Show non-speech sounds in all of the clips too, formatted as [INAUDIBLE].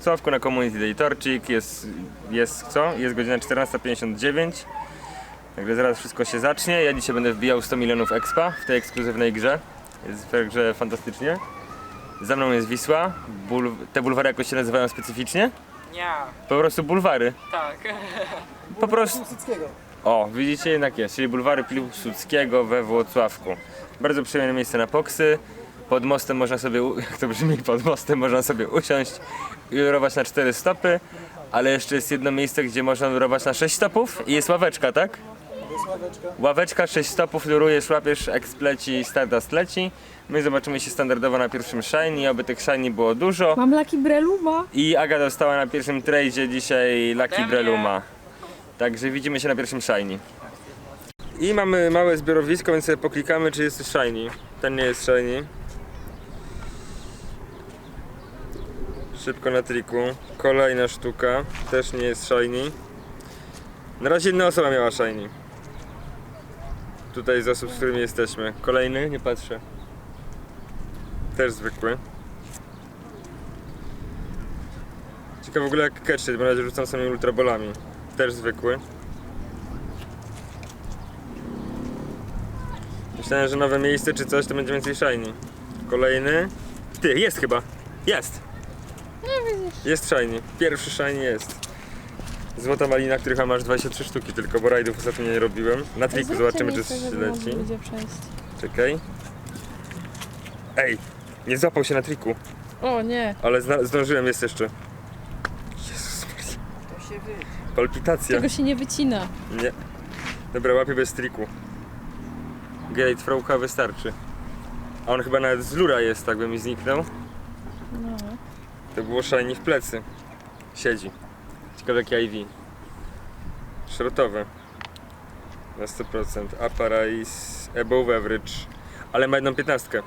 Wrocławku na Community Day Torcik. Jest, jest co? Jest godzina 14.59. Także zaraz wszystko się zacznie. Ja dzisiaj będę wbijał 100 milionów expa w tej ekskluzywnej grze. Jest w grze fantastycznie. Za mną jest Wisła. Bul... Te bulwary jakoś się nazywają specyficznie? Nie, Po prostu bulwary. tak. Po prostu. O, widzicie, jednak jest, czyli bulwary Piłsudskiego we Włocławku. Bardzo przyjemne miejsce na poksy. Pod mostem można sobie, u- [LAUGHS] jak to brzmi, pod mostem można sobie usiąść i rować na 4 stopy, ale jeszcze jest jedno miejsce, gdzie można rować na 6 stopów i jest ławeczka, tak? Ławeczka, 6 stopów, lurujesz, łapiesz, ekspleci, stardust leci. My zobaczymy się standardowo na pierwszym shiny, oby tych shiny było dużo. Mam Lucky Breluma. I Aga dostała na pierwszym tradzie dzisiaj Lucky. Breluma. Także widzimy się na pierwszym shiny. I mamy małe zbiorowisko, więc sobie poklikamy czy jest shiny. Ten nie jest shiny. Szybko na triku. Kolejna sztuka. Też nie jest shiny. Na razie jedna osoba miała shiny. Tutaj z osób, z którymi jesteśmy. Kolejny, nie patrzę. Też zwykły. Ciekawe w ogóle jak catchet, bo na razie rzucam samymi ultrabolami. Też zwykły. Myślałem, że nowe miejsce czy coś to będzie więcej shiny. Kolejny. Ty, jest chyba. Jest. Jest shiny. Pierwszy shiny jest. Złota malina, których aż 23 sztuki tylko, bo rajdów ostatnio nie robiłem. Na triku zobaczymy czy coś leci. Będzie przejść. Czekaj. Ej, nie złapał się na triku, O nie, ale zna- zdążyłem, jest jeszcze. Jezus Maria. To się wy. Palpitacja. tego się nie wycina. Nie. Dobra, łapię bez triku. Gate Frauka wystarczy. A on chyba nawet z lura jest, tak by mi zniknął. No. To było shiny w plecy. Siedzi. Ciekawe jakie IV. Szrotowe. Na 100%. Aparais above average. Ale ma jedną piętnastkę.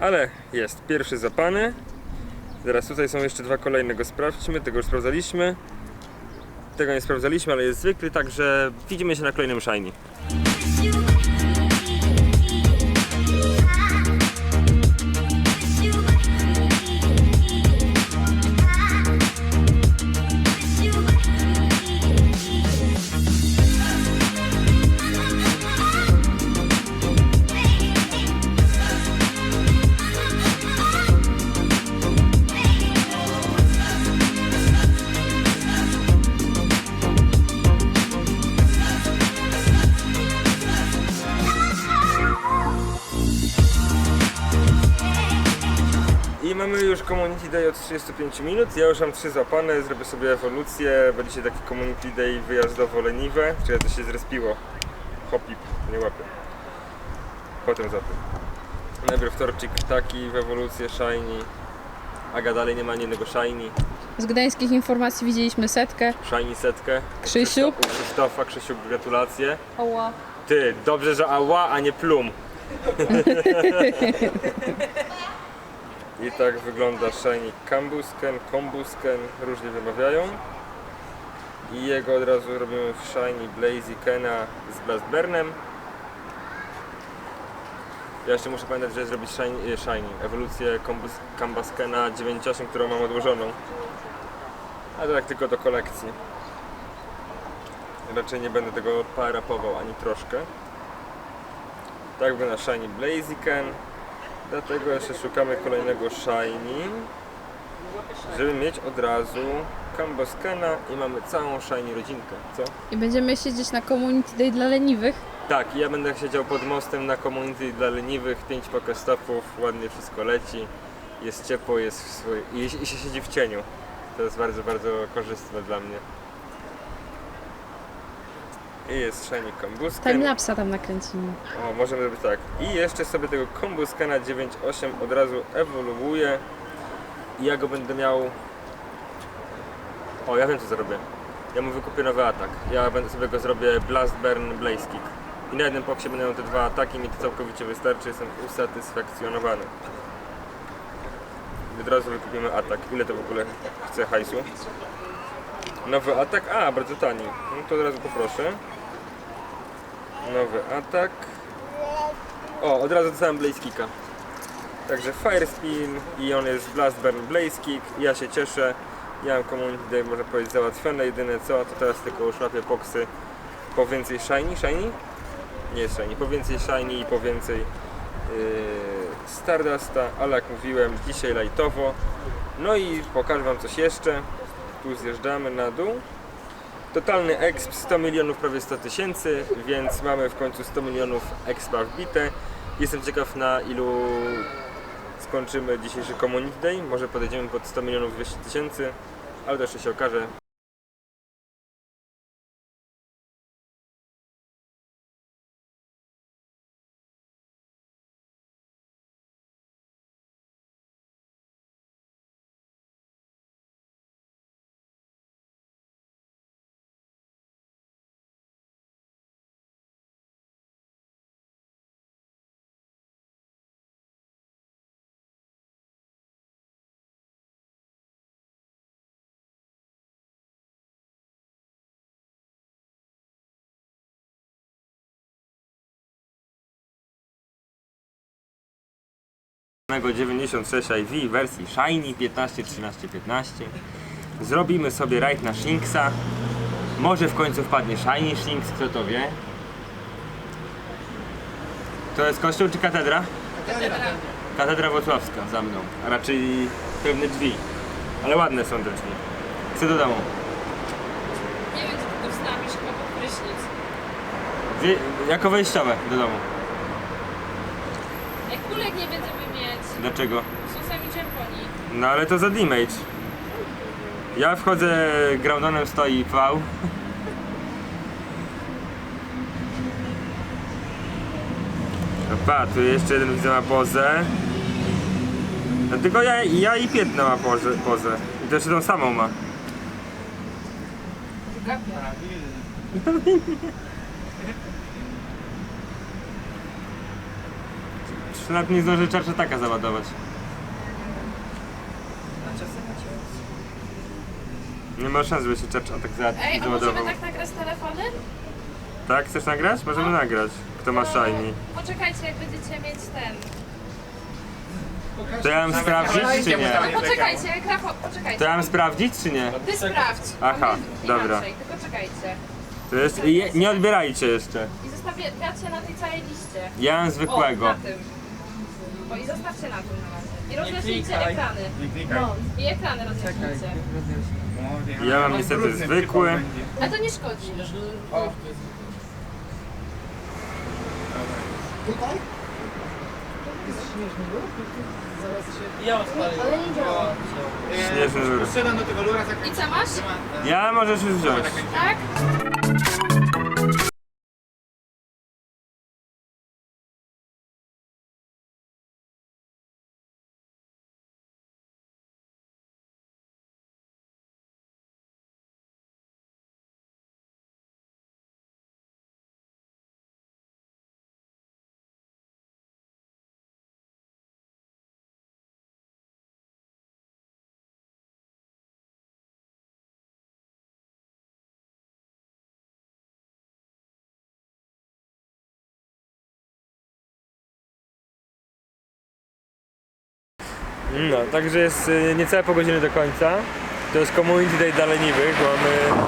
Ale jest. Pierwszy zapany. Zaraz tutaj są jeszcze dwa kolejne, go sprawdźmy. Tego już sprawdzaliśmy. Tego nie sprawdzaliśmy, ale jest zwykły, także widzimy się na kolejnym shiny. Już Community Day od 35 minut. Ja już mam trzy zapane, zrobię sobie ewolucję. Będzie dzisiaj taki Community Day wyjazdowo leniwe. Czy to się zrespiło? Hopip, nie łapie. Potem za tym. Najpierw torcik taki w ewolucję, shiny. Aga dalej nie ma ani jednego shiny. Z gdańskich informacji widzieliśmy setkę. Shiny setkę. Krzysiu? U Krzysztofa, Krzysiu, gratulacje. Oła. Ty, dobrze, że ała, a nie plum. [LAUGHS] I tak wygląda Shiny Kambusken, Kombusken, różnie wymawiają. I jego od razu robimy w Shiny Blazykena z Blastburnem. Ja jeszcze muszę pamiętać, że zrobić Shiny, e, shiny ewolucję Kombus- Kambaskena 9.8, którą mam odłożoną. A to tak tylko do kolekcji. Raczej nie będę tego parapował ani troszkę. Tak wygląda Shiny Blaziken. Dlatego jeszcze szukamy kolejnego Shiny. Żeby mieć od razu Kamboskena i mamy całą Shiny rodzinkę, co? I będziemy siedzieć na Community Day dla leniwych. Tak, ja będę siedział pod mostem na community dla leniwych, 5 pokestopów, ładnie wszystko leci, jest ciepło, jest w swój... i się siedzi w cieniu. To jest bardzo, bardzo korzystne dla mnie. I jest Shiny Kambusken. Timelapsa tam nakręcimy. O, możemy zrobić tak. I jeszcze sobie tego Kombuskana 9.8 od razu ewoluuję. I ja go będę miał... O, ja wiem co zrobię. Ja mu wykupię nowy atak. Ja będę sobie go zrobię Blast Burn Blaze Kick. I na jednym poksie miał te dwa ataki, mi to całkowicie wystarczy, jestem usatysfakcjonowany. I od razu wykupimy atak. Ile to w ogóle chce hajsu? Nowy atak? A, bardzo tani. No to od razu poproszę. Nowy atak. O, od razu dostałem Blaze Kicka. Także Fire Spin i on jest Blast Burn Blaze Kick. Ja się cieszę. Ja mam Community Day, można powiedzieć, załatwione. Jedyne co, to teraz tylko uszłapię poksy po więcej shiny. Shiny? Nie shiny. Po więcej shiny i po więcej yy, Stardusta, ale jak mówiłem, dzisiaj lightowo. No i pokażę Wam coś jeszcze. Tu zjeżdżamy na dół. Totalny exp 100 milionów, prawie 100 tysięcy, więc mamy w końcu 100 milionów expa wbite. Jestem ciekaw na ilu skończymy dzisiejszy Community Day. Może podejdziemy pod 100 milionów 200 tysięcy, ale to jeszcze się okaże. 96 IV wersji Shiny 15, 13, 15. Zrobimy sobie rajd na Shinxa. Może w końcu wpadnie Shiny Shinx, kto to wie. To jest kościół czy katedra? Katedra. Katedra Wrocławska za mną, a raczej pewne drzwi. Ale ładne są te drzwi. Chcę do domu. Nie wiem, co tu wstawisz, chyba pod prysznic. Wie- Jako wejściowe do domu. Jak kulek nie będziemy mieć, Dlaczego? są sami czerwoni. No ale to za damage. Ja wchodzę groundonem stoi V. No pa, tu jeszcze jeden widzę ma pozę. No tylko ja, ja i Pietno ma pozę, pozę. I to jeszcze tą samą ma. [LAUGHS] Trzy lat nie zdąży czarcza taka załadować. Nie ma szans, żeby się czarcza tak za Ej, a załadował. możemy tak nagrać telefony? Tak? Chcesz nagrać? Możemy nagrać. Kto ma shiny. Poczekajcie, jak będziecie mieć ten. To ja mam sprawdzić, czy nie? No poczekajcie, jak Rafał, poczekajcie. To ja mam sprawdzić, czy nie? Ty sprawdź. Aha, a my dobra. Inaczej, tylko czekajcie. To jest... je- Nie odbierajcie jeszcze. I zostawiacie na tej całej liście. Ja mam O, zwykłego. na tym. O, i zostawcie na tym na razie. I rozjaśnijcie klikaj. ekrany. Nie klikaj. No, i ekrany rozjaśnijcie. Ja mam niestety zwykły. A to nie szkodzi. O, Tutaj? ja odpalę. Ale nie działa. Śnieżny żur. Strzelam do tego lura, I co masz? Ja możesz już wziąć. Tak? No, także jest y, niecałe pół godziny do końca. To jest Community Day dla leniwych. Mamy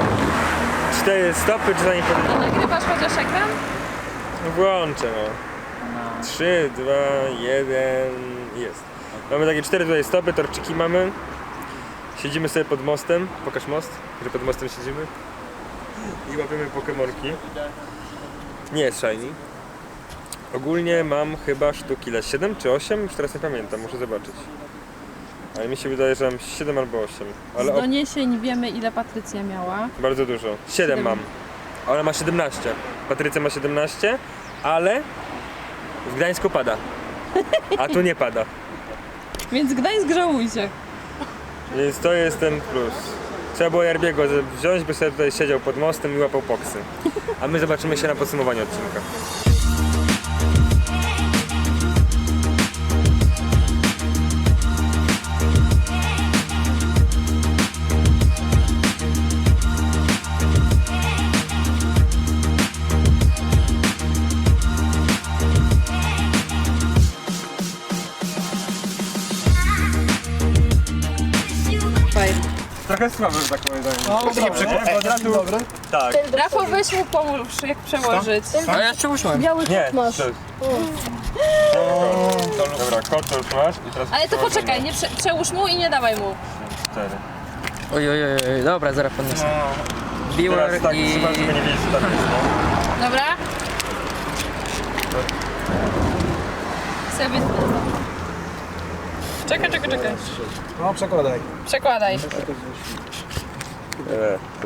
cztery stopy, czasami po... I nagrywasz chociaż ekran? Włączę no. 3, 2, 1, jest. Mamy takie cztery tutaj stopy, torczyki mamy. Siedzimy sobie pod mostem. Pokaż most, że pod mostem siedzimy. I łapiemy pokemonki. Nie jest shiny. Ogólnie mam chyba sztuki ile? 7 czy 8? Już teraz nie pamiętam, muszę zobaczyć. Ale mi się wydaje, że mam 7 albo 8. Ale Z o, doniesień wiemy ile Patrycja miała. bardzo dużo. 7 Siedem. mam. A Ona ma 17. Patrycja ma 17, ale w Gdańsku pada. A tu nie pada. [LAUGHS] Więc Gdańsk żałujcie. Więc to jest ten plus. Trzeba było Jarbiego wziąć, by sobie tutaj siedział pod mostem i łapał poksy. A my zobaczymy się na podsumowaniu odcinka. Trochę słabe, że tak powiem. No, Takie przekupy od razu. Dobry. Tak. Rafał, weź mu pomóż, jak przełożyć. A ja jeszcze usiąłem. Biały Nie, kot masz. to. Dobra, kot to już masz i teraz Ale to przełożenie. poczekaj, nie prze, przełóż mu i nie dawaj mu. Cztery. Oj, oj, oj, oj, dobra, zaraz podniosę. Teraz Biwer tak, i... trzeba, żeby nie wiedzieć, co tam jest, no. Dobra? Sobie... Czekaj, czekaj, czekaj. No, przekładaj. Przekładaj. Zobaczymy.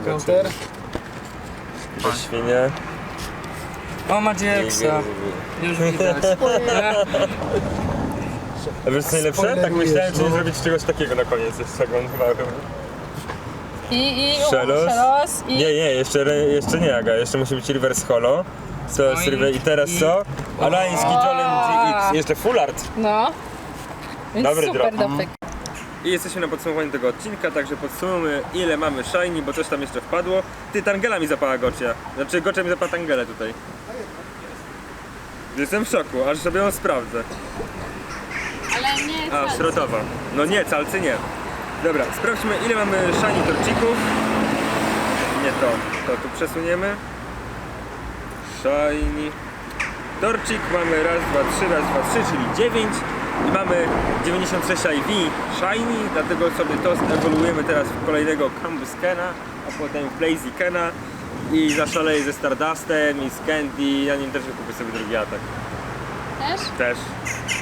Counter. Te świnie. O, ma Jacksa. Już widać. A wiesz co najlepsze? Tak Spoilerujesz, myślałem, czy nie no. zrobić czegoś takiego na koniec jeszcze, go chyba. I, i... Szelos. Szelos. I... Nie, nie, jeszcze, re- jeszcze nie Aga, jeszcze musi być reverse holo. Co No jest i- teraz i- co? Alański Jolem GX, jeszcze full art. No. Więc Dobry super drop. dopyk. I jesteśmy na podsumowaniu tego odcinka, także podsumujmy ile mamy shiny, bo coś tam jeszcze wpadło. Ty, Tangela mi zapała Gocia. Znaczy Gocia mi zapała Tangelę tutaj. Jestem w szoku, aż sobie ją sprawdzę. Ale nie... A, szrotowa. No nie, calcy nie. Dobra, sprawdźmy ile mamy shiny torcików. Nie to, to tu przesuniemy. Shiny. Torcik mamy raz, dwa, trzy, raz, dwa, trzy, czyli 9. I mamy 96 IV Shiny, dlatego sobie to ewoluujemy teraz w kolejnego Cambuscana, a potem w Blazykena i zaszaleję ze Stardustem i z Candy, ja nim też kupię sobie drugi atak. Też? Też.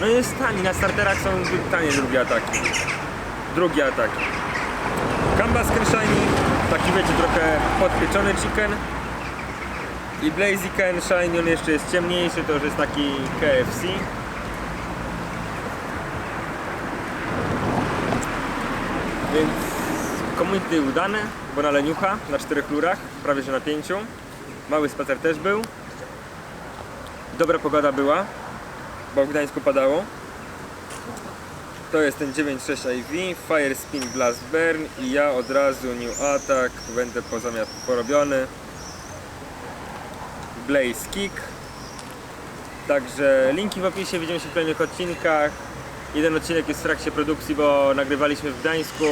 No jest tani, na starterach są tanie drugie ataki. Drugi atak. Cambuscan Shiny, taki wiecie trochę podpieczony chicken. I Blaziken Shiny, on jeszcze jest ciemniejszy, to już jest taki KFC. Więc community udane, bo na leniucha, na czterech lurach, prawie że na pięciu. Mały spacer też był. Dobra pogoda była, bo w Gdańsku padało. To jest ten 9.6 IV, Fire Spin Blast Burn i ja od razu New Attack, będę pozamiat porobiony. Blaze Kick. Także linki w opisie, widzimy się w kolejnych odcinkach. Jeden odcinek jest w trakcie produkcji, bo nagrywaliśmy w Gdańsku,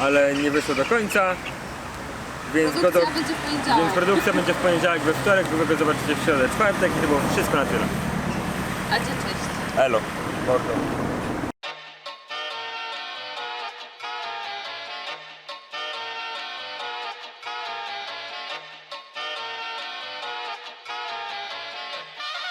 ale nie wyszło do końca. Więc Produkcja będzie w więc poniedziałek. produkcja będzie w poniedziałek, we wtorek, wy go zobaczycie w środę, czwartek i to było wszystko na tyle. A gdzie cześć? Elo. Mordo.